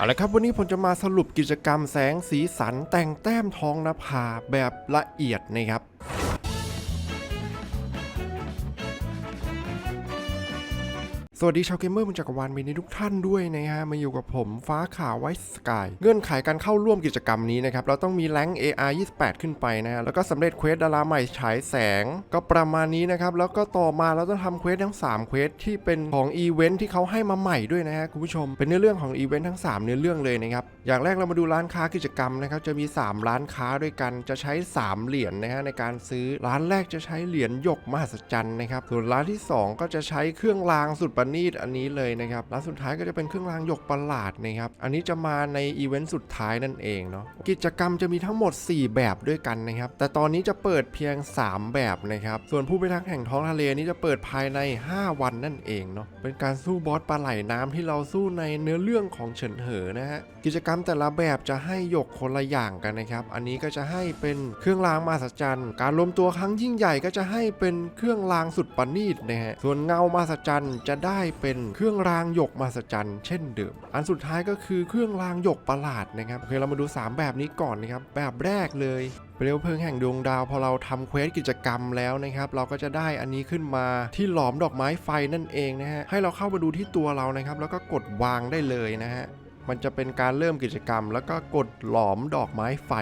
เอาละครับวันนี้ผมจะมาสรุปกิจกรรมแสงสีสันแต่งแต้มทองนภาแบบละเอียดนะครับ สวัสดีชาวเกมเมอร์บนจักรวาลมีในทุกท่านด้วยนะฮะมาอยู่กับผมฟ้าข่าวไวสกายเงื่อนไขการเข้าร่วมกิจกรรมนี้นะครับ เราต้องมีแรง AR 28 ขึ้นไปนะฮะแล้วก็สำเร็จเควสดาราใหม่ฉายแสง ก็ประมาณนี้นะครับ แล้วก็ต่อมาเราต้องทำเควสทั้ง 3 เควสที่เป็นของอีเวนท์ที่เขาให้มาใหม่ด้วยนะฮะคุณผู้ชมเป็นเนื้อเรื่องของอีเวนท์ทั้ง 3 เนื้อเรื่องเลยนะครับอย่างแรกเรามาดูร้านค้ากิจกรรมนะครับจะมี 3 ร้านค้าด้วยกันจะใช้ 3 เหรียญนะฮะในการซื้อร้านแรกจะใช้เหรียญหยกมหัศจรรย์นะครับส่วนร้านที่ 2 ก็จะใช้เครื่องรางสุดประณีตอันนี้เลยนะครับร้านสุดท้ายก็จะเป็นเครื่องรางหยกประหลาดนะครับอันนี้จะมาในอีเวนต์สุดท้ายนั่นเองเนาะกิจกรรมจะมีทั้งหมด 4 แบบด้วยกันนะครับแต่ตอนนี้จะเปิดเพียง 3 แบบนะครับส่วนผู้พิทักษ์แห่งท้องทะเลนี้จะเปิดภายใน 5 วันนั่นเองเนาะเป็นการสู้บอสปลาไหลน้ำที่เราสู้ในเนื้อเรื่องของเฉินเหอนะฮะกิจกรรมแต่ละแบบจะให้หยกคนละอย่างกันนะครับอันนี้ก็จะให้เป็นเครื่องรางมหัศจรรย์การรวมตัวครั้งยิ่งใหญ่ก็จะให้เป็นเครื่องรางสุดประณีตนะฮะส่วนเงามหัศจรรย์จะได้เป็นเครื่องรางหยกมหัศจรรย์เช่นเดิม อันสุดท้ายก็คือเครื่องรางหยกประหลาดนะครับโอเคเรามาดู 3 แบบนี้ก่อนนะครับ แบบแรกเลยเปลวเพลิงแห่งดวงดาวพอเราทำเควสกิจกรรมแล้วนะครับ เราก็จะได้อันนี้ขึ้นมาที่หลอมดอกไม้ไฟนั่นเองนะฮะให้เราเข้ามาดูที่ตัวเรานะครับ แล้วก็กดวางได้เลยนะฮะมันจะเป็นการเริ่มกิจกรรม แล้วก็กดหลอมดอกไม้ไฟ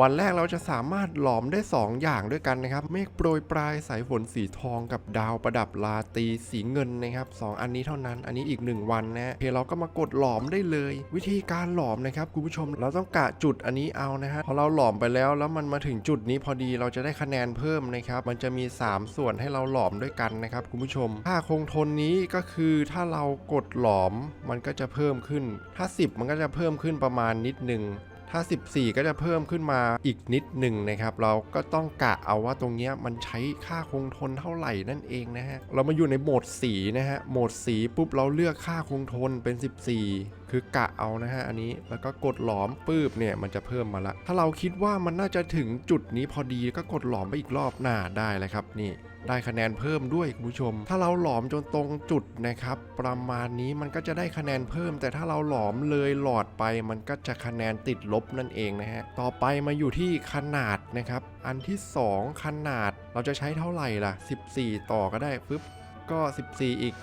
วันแรกเราจะสามารถหลอมได้ 2 อย่างด้วยกันนะครับ เมฆโปรยปลายสายฝนสีทองกับดาวประดับราตีสีเงินนะครับสองอันนี้เท่านั้น อันนี้อีก 1 วันนะฮะโอเคเราก็มากดหลอมได้เลย วิธีการหลอมนะครับคุณผู้ชมเราต้องกะจุดอันนี้เอานะฮะพอเราหลอมไปแล้วแล้วมันมาถึงจุดนี้พอดีเราจะได้คะแนนเพิ่มนะครับมันจะมี 3 ส่วนให้เราหลอมด้วยกันนะครับคุณผู้ชมค่าคงทนนี้ก็คือถ้าเรากดหลอมมันก็จะเพิ่มขึ้น ถ้า 10 มันก็จะเพิ่มขึ้นประมาณนิดหนึ่ง ถ้า 14 ก็จะเพิ่มขึ้นมาอีกนิดหนึ่งนะครับ เราก็ต้องกะเอาว่าตรงเนี้ยมันใช้ค่าคงทนเท่าไหร่นั่นเองนะฮะ เรามาอยู่ในโหมดสีนะฮะ โหมดสีปุ๊บเราเลือกค่าคงทนเป็น 14คือกะเอานะฮะอันนี้แล้วก็กดหลอมปื๊บเนี่ยมันจะเพิ่มมาละ ถ้าเราคิดว่ามันน่าจะถึงจุดนี้พอดีก็กดหลอมไปอีกรอบหน้าได้เลยครับนี่ ได้คะแนนเพิ่มด้วยคุณผู้ชม ถ้าเราหลอมจนตรงจุดนะครับ ประมาณนี้มันก็จะได้คะแนนเพิ่ม แต่ถ้าเราหลอมเลยหลอดไป มันก็จะคะแนนติดลบนั่นเองนะฮะ ต่อไปมาอยู่ที่ขนาดนะครับ อันที่ 2 ขนาดเราจะใช้เท่าไหร่ล่ะ 14 ต่อก็ได้ปึ๊บก็ 14 อีก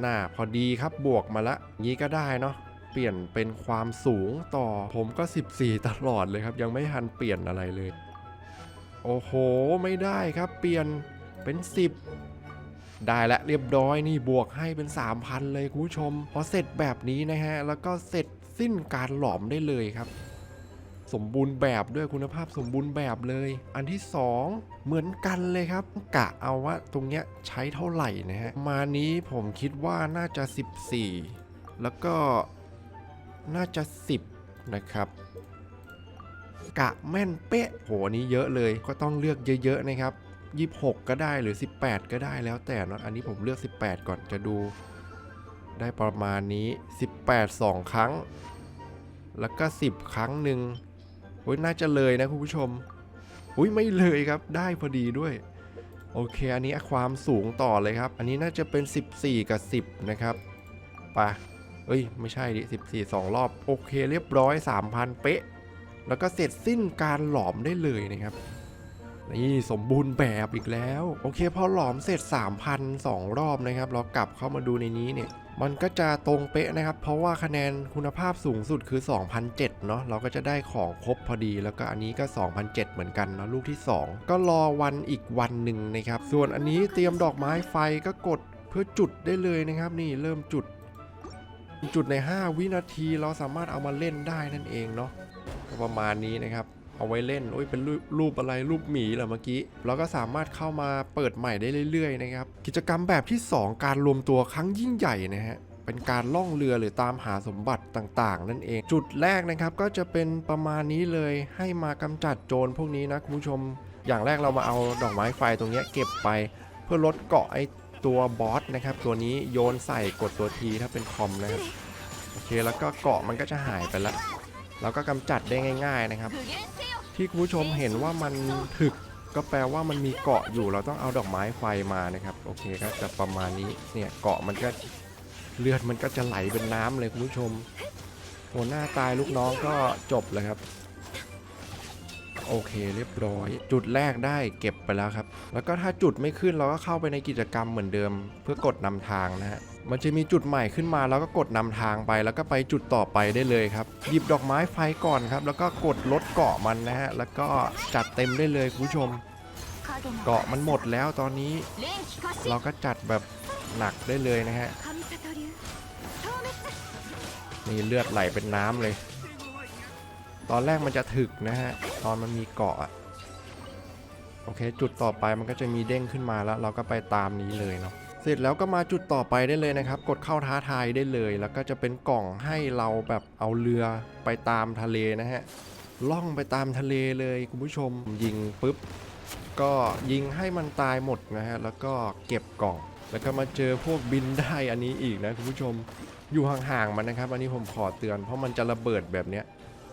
หน้าพอดีครับบวกมาละงี้ก็ได้เนาะเปลี่ยนเป็นความสูงต่อผมก็ 14 ตลอดเลยครับ ยังไม่ทันเปลี่ยนอะไรเลย โอ้โห ไม่ได้ครับ เปลี่ยน เป็น 10 ได้ละเรียบร้อยนี่บวกให้เป็น 3,000 เลยคุณผู้ชม พอเสร็จแบบนี้นะฮะ แล้วก็เสร็จสิ้นการหลอมได้เลยครับ สมบูรณ์แบบด้วยคุณภาพสมบูรณ์แบบเลย อันที่ 2 เหมือนกันเลยครับ กะเอาว่าตรงเนี้ยใช้เท่าไหร่นะฮะ มานี้ผมคิดว่าน่าจะ 14 แล้วก็น่าจะ 10 นะครับกะแม่นเป๊ะโหนี้เยอะเลยก็ต้องเลือกเยอะ ๆ นะครับ 26 ก็ได้หรือ 18 ก็ได้แล้วแต่เนะอันนี้ผมเลือก 18 ก่อนจะดูได้ประมาณนี้ 18 2 ครั้ง แล้วก็ 10 ครั้งหนึ่งโอ้ยน่าจะเลยนะคุณผู้ชมอุ้ยไม่เลยครับได้พอดีด้วย โอเค อันนี้ความสูงต่อเลยครับ อันนี้น่าจะเป็น 14 กับ 10 นะครับปะเอ้ย ไม่ใช่ดิ14 2 รอบ โอเค เรียบร้อย 3,000 เป๊ะ แล้วก็เสร็จสิ้นการหลอมได้เลยนะครับ นี่สมบูรณ์แบบอีกแล้ว โอเคพอหลอมเสร็จ 3,000 2 รอบนะครับ เรากลับเข้ามาดูในนี้เนี่ย มันก็จะตรงเป๊ะนะครับ เพราะว่าคะแนนคุณภาพสูงสุดคือ 2,007เนาะเราก็จะได้ของครบพอดี แล้วก็อันนี้ก็ 2,007 เหมือนกันเนาะลูกที่ 2 ก็รอวันอีกวันหนึ่งนะครับ ส่วนอันนี้เตรียมดอกไม้ไฟก็กดเพื่อจุดได้เลยนะครับ นี่เริ่มจุด จุดใน 5 วินาทีเราสามารถเอามาเล่นได้นั่นเองเนาะประมาณนี้นะครับ เอาไว้เล่นโอ้ยเป็นรูปรูปอะไรรูปหมีเหรอเมื่อกี้เราก็สามารถเข้ามาเปิดใหม่ได้เรื่อยๆนะครับกิจกรรมแบบที่ 2 การรวมตัวครั้งยิ่งใหญ่นะฮะเป็นการล่องเรือหรือตามหาสมบัติต่างๆ นั่นเอง จุดแรกนะครับก็จะเป็นประมาณนี้เลยให้มากำจัดโจรพวกนี้นะคุณผู้ชม อย่างแรกเรามาเอาดอกไม้ไฟตรงนี้เก็บไป เพื่อลดเกาะไอตัวบอสนะครับตัวนี้โยนใส่กดตัวทีถ้าเป็นคอมนะครับโอเคแล้วก็เกาะมันก็จะหายไปละเราก็กำจัดได้ง่าย ๆนะครับ ที่คุณผู้ชมเห็นว่ามันถึกก็แปลว่ามันมีเกาะอยู่เราต้องเอาดอกไม้ไฟมานะครับโอเคก็จะประมาณนี้เนี่ยเกาะมันก็เลือดมันก็จะไหลเป็นน้ำเลยคุณผู้ชมหัวหน้าตายลูกน้องก็จบเลยครับ โอเคเรียบร้อย จุดแรกได้เก็บไปแล้วครับ แล้วก็ถ้าจุดไม่ขึ้นเราก็เข้าไปในกิจกรรมเหมือนเดิม เพื่อกดนำทางนะฮะมันจะมีจุดใหม่ขึ้นมาแล้วก็กดนำทางไป แล้วก็ไปจุดต่อไปได้เลยครับ หยิบดอกไม้ไฟก่อนครับ แล้วก็กดลดเกาะมันนะฮะแล้วก็จัดเต็มได้เลยคุณผู้ชม เกาะมันหมดแล้วตอนนี้ เราก็จัดแบบหนักได้เลยนะฮะนี่เลือดไหลเป็นน้ำเลย ตอนแรกมันจะถึกนะฮะ ตอนมันมีเกาะอะโอเค จุดต่อไปมันก็จะมีเด้งขึ้นมาแล้ว เราก็ไปตามนี้เลยเนาะเสร็จแล้วก็มาจุดต่อไปได้เลยนะครับ กดเข้าท้าทายได้เลย แล้วก็จะเป็นกล่องให้เราแบบเอาเรือไปตามทะเลนะฮะล่องไปตามทะเลเลยคุณผู้ชมยิงปุ๊บก็ยิงให้มันตายหมดนะฮะแล้วก็เก็บกล่อง แล้วก็มาเจอพวกบินได้อันนี้อีกนะคุณผู้ชมอยู่ห่างๆมันนะครับ อันนี้ผมขอเตือน เพราะมันจะระเบิดแบบเนี้ย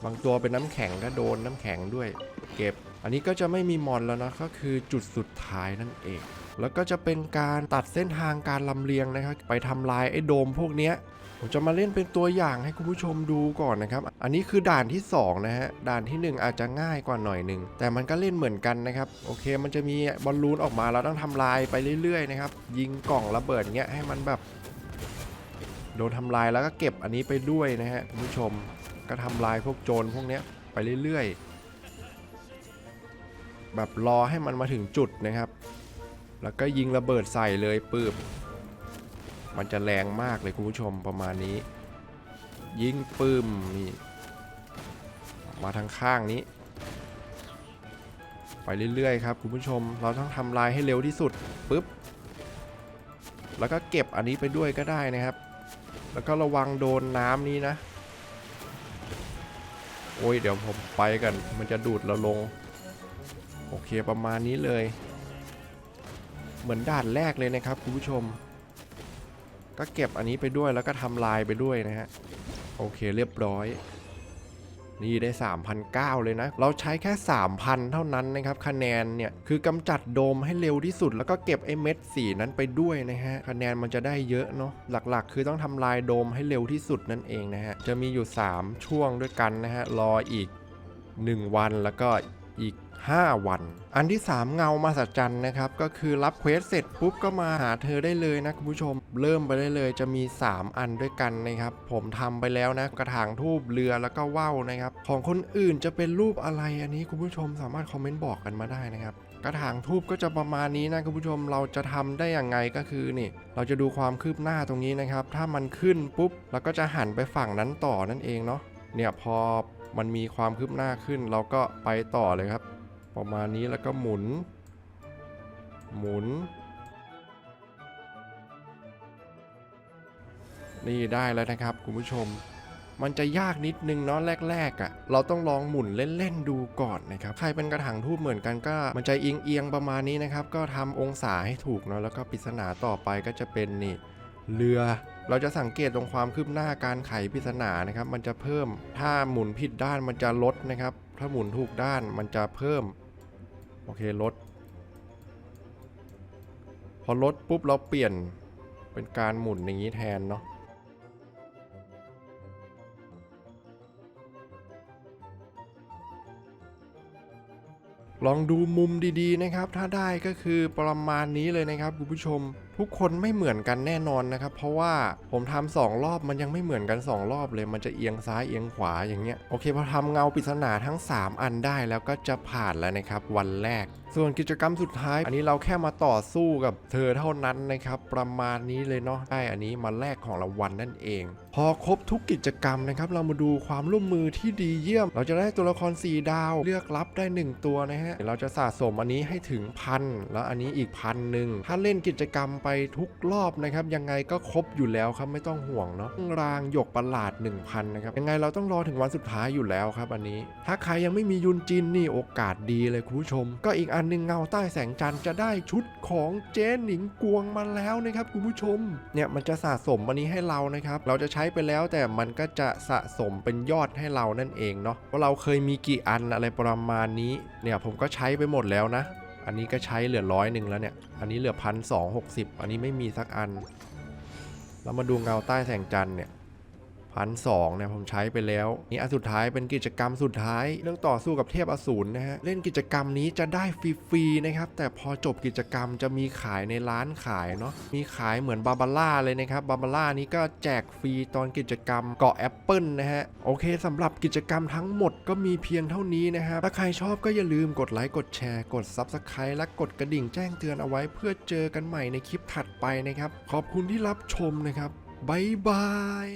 บางตัวเป็นน้ำแข็งก็โดนน้ำแข็งด้วย เก็บ อันนี้ก็จะไม่มีมอนแล้วนะก็คือจุดสุดท้ายนั่นเอง แล้วก็จะเป็นการตัดเส้นทางการลำเลียงนะครับ ไปทำลายไอ้โดมพวกเนี้ยผมจะมาเล่นเป็นตัวอย่างให้คุณผู้ชมดูก่อนนะครับ อันนี้คือด่านที่ 2 นะฮะ ด่านทีหนึ่1 อาจจะง่ายกว่าหน่อยหนึ่ง แต่มันก็เล่นเหมือนกันนะครับ โอเค มันจะมีบอลลูนออกมาเราต้องทำลายไปเรื่อยๆนะครับ ยิงกล่องระเบิดเงี้ยให้มันแบบ โดนทำลายแล้วก็เก็บอันนี้ไปด้วยนะฮะคุณผู้ชม ก็ทำลายพวกโจรพวกเนี้ยไปเรื่อยๆ แบบรอให้มันมาถึงจุดนะครับ แล้วก็ยิงระเบิดใส่เลยปืบมันจะแรงมากเลยคุณผู้ชมประมาณนี้ ยิงปืมนี่มาทางข้างนี้ ไปเรื่อยๆครับคุณผู้ชมเราต้องทำลายให้เร็วที่สุดปุ๊บแล้วก็เก็บอันนี้ไปด้วยก็ได้นะครับ แล้วก็ระวังโดนน้ำนี้นะ โอ้ยเดี๋ยวผมไปกันมันจะดูดเราลง โอเคประมาณนี้เลย เหมือนด่านแรกเลยนะครับคุณผู้ชม ก็เก็บอันนี้ไปด้วยแล้วก็ทำลายไปด้วยนะฮะ โอเคเรียบร้อย นี่ได้ 3,009เลยนะ เราใช้แค่ 3,000 เท่านั้นนะครับ คะแนนเนี่ย คือกำจัดโดมให้เร็วที่สุด แล้วก็เก็บไอ้เม็ดสีนั้นไปด้วยนะฮะ คะแนนมันจะได้เยอะเนาะ หลักๆ คือต้องทำลายโดมให้เร็วที่สุดนั่นเองนะฮะ จะมีอยู่ 3 ช่วงด้วยกันนะฮะ รออีก 1 วันแล้วก็ อีก 5 วัน อันที่ 3 เงามาสัจจันนะครับ ก็คือรับเควสเสร็จปุ๊บก็มาหาเธอได้เลยนะคุณผู้ชม เริ่มไปได้เลยจะมี 3 อันด้วยกันนะครับ ผมทำไปแล้วนะ กระถางทูบเรือแล้วก็ว่าวนะครับ ของคนอื่นจะเป็นรูปอะไรอันนี้คุณผู้ชมสามารถคอมเมนต์บอกกันมาได้นะครับกระถางทูบก็จะประมาณนี้นะคุณผู้ชมเราจะทำได้อย่างไงก็คือนี่ เราจะดูความคืบหน้าตรงนี้นะครับ ถ้ามันขึ้นปุ๊บเราก็จะหันไปฝั่งนั้นต่อนั่นเองเนาะเนี่ยพอ มันมีความคืบหน้าขึ้น เราก็ไปต่อเลยครับ ประมาณนี้แล้วก็หมุน หมุน นี่ได้แล้วนะครับคุณผู้ชม มันจะยากนิดนึงเนาะแรกๆอะ่ะ เราต้องลองหมุนเล่นๆดูก่อนนะครับ ใครเป็นกระถางทูบเหมือนกันก็ มันจะเอียงๆประมาณนี้นะครับ ก็ทำองศาให้ถูกเนาะแล้วก็ปริศนาต่อไปก็จะเป็นนี่เรือ เราจะสังเกตตรงความคืบหน้าการไขปริศนานะครับ มันจะเพิ่ม ถ้าหมุนผิดด้านมันจะลดนะครับ ถ้าหมุนถูกด้านมันจะเพิ่ม โอเคลด พอลดปุ๊บเราเปลี่ยนเป็นการหมุนอย่างนี้แทนเนาะลองดูมุมดีๆนะครับ ถ้าได้ก็คือประมาณนี้เลยนะครับคุณผู้ชมทุกคนไม่เหมือนกันแน่นอนนะครับ เพราะว่าผมทำสองรอบมันยังไม่เหมือนกัน 2 รอบเลย มันจะเอียงซ้ายเอียงขวาอย่างเงี้ยโอเคพอทำเงาปริศนาทั้ง 3 อันได้แล้วก็จะผ่านแล้วนะครับ วันแรก ส่วนกิจกรรมสุดท้าย อันนี้เราแค่มาต่อสู้กับเธอเท่านั้นนะครับ ประมาณนี้เลยเนาะได้อันนี้มาแลกของรางวัลนั่นเอง พอครบทุกกิจกรรมนะครับ เรามาดูความร่วมมือที่ดีเยี่ยม เราจะได้ตัวละคร 4 ดาว เลือกรับได้ 1 ตัวนะฮะเราจะสะสมอันนี้ให้ถึงพันแล้วอันนี้อีกพันหนึ่งถ้าเล่นกิจกรรมไปทุกรอบนะครับ ยังไงก็ครบอยู่แล้วครับไม่ต้องห่วงเนาะรางหยกประหลาด 1,000นะครับยังไงเราต้องรอถึงวันสุดท้ายอยู่แล้วครับอันนี้ ถ้าใครยังไม่มียุนจินนี่โอกาสดีเลยคุณผู้ชม ก็อีกอันหนึงเงาใต้แสงจันทร์จะได้ชุดของเจ๊หนิงกวงมาแล้วนะครับคุณผู้ชมเนี่ยมันจะสะสมอันนี้ให้เรานะครับเราจะใช้ไปแล้วแต่มันก็จะสะสมเป็นยอดให้เรานั่นเองเนาะว่าเราเคยมีกี่อันอะไรประมาณนี้เนี่ยผมก็ใช้ไปหมดแล้วนะ อันนี้ก็ใช้เหลือร้อยหนึ่งแล้วเนี่ย อันนี้เหลือพันสองหกสิบอันนี้ไม่มีสักอัน เรามาดูเงาใต้แสงจันทร์เนี่ย พันสองเนะผมใช้ไปแล้ว นี่อันสุดท้ายเป็นกิจกรรมสุดท้าย เรื่องต่อสู้กับเทพอสูรนะฮะ เล่นกิจกรรมนี้จะได้ฟรีๆนะครับ แต่พอจบกิจกรรมจะมีขายในร้านขายเนาะ มีขายเหมือนบาบาร่าเลยนะครับบาบาร่านี้ก็แจกฟรีตอนกิจกรรมเกาะแอปเปิลนะฮะ โอเคสำหรับกิจกรรมทั้งหมดก็มีเพียงเท่านี้นะครับ ถ้าใครชอบก็อย่าลืมกดไลค์กดแชร์กด Subscribe และกดกระดิ่งแจ้งเตือนเอาไว้เพื่อเจอกันใหม่ในคลิปถัดไปนะครับ ขอบคุณที่รับชมนะครับบายบาย